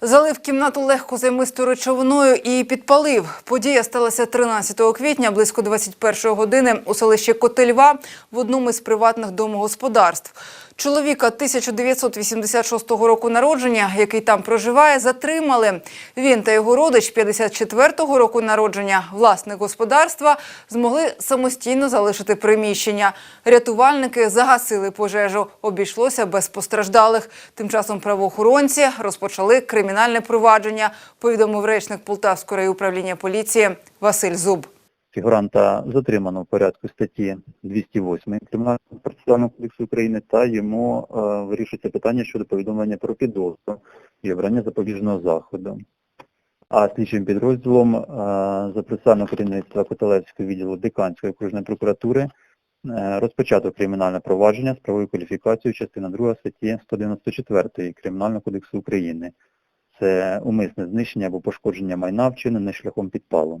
Залив кімнату легко займистою речовиною і підпалив. Подія сталася 13 квітня близько 21 години у селищі Котельва в одному із приватних домогосподарств. Чоловіка 1986 року народження, який там проживає, затримали. Він та його родич 54-го року народження, власник господарства, змогли самостійно залишити приміщення. Рятувальники загасили пожежу. Обійшлося без постраждалих. Тим часом правоохоронці розпочали кримінальне провадження, повідомив речник Полтавського райуправління поліції Василь Зуб. Фігуранта затримано в порядку статті 208 Кримінального процесуального кодексу України та йому е, вирішується питання щодо повідомлення про підозру і обрання запобіжного заходу. А слідчим підрозділом е, за процесуального керівництва Котелевського відділу Диканської окружної прокуратури е, розпочато кримінальне провадження з правовою кваліфікацією частина 2 статті 194 Кримінального кодексу України. Це умисне знищення або пошкодження майна вчинене шляхом підпалу.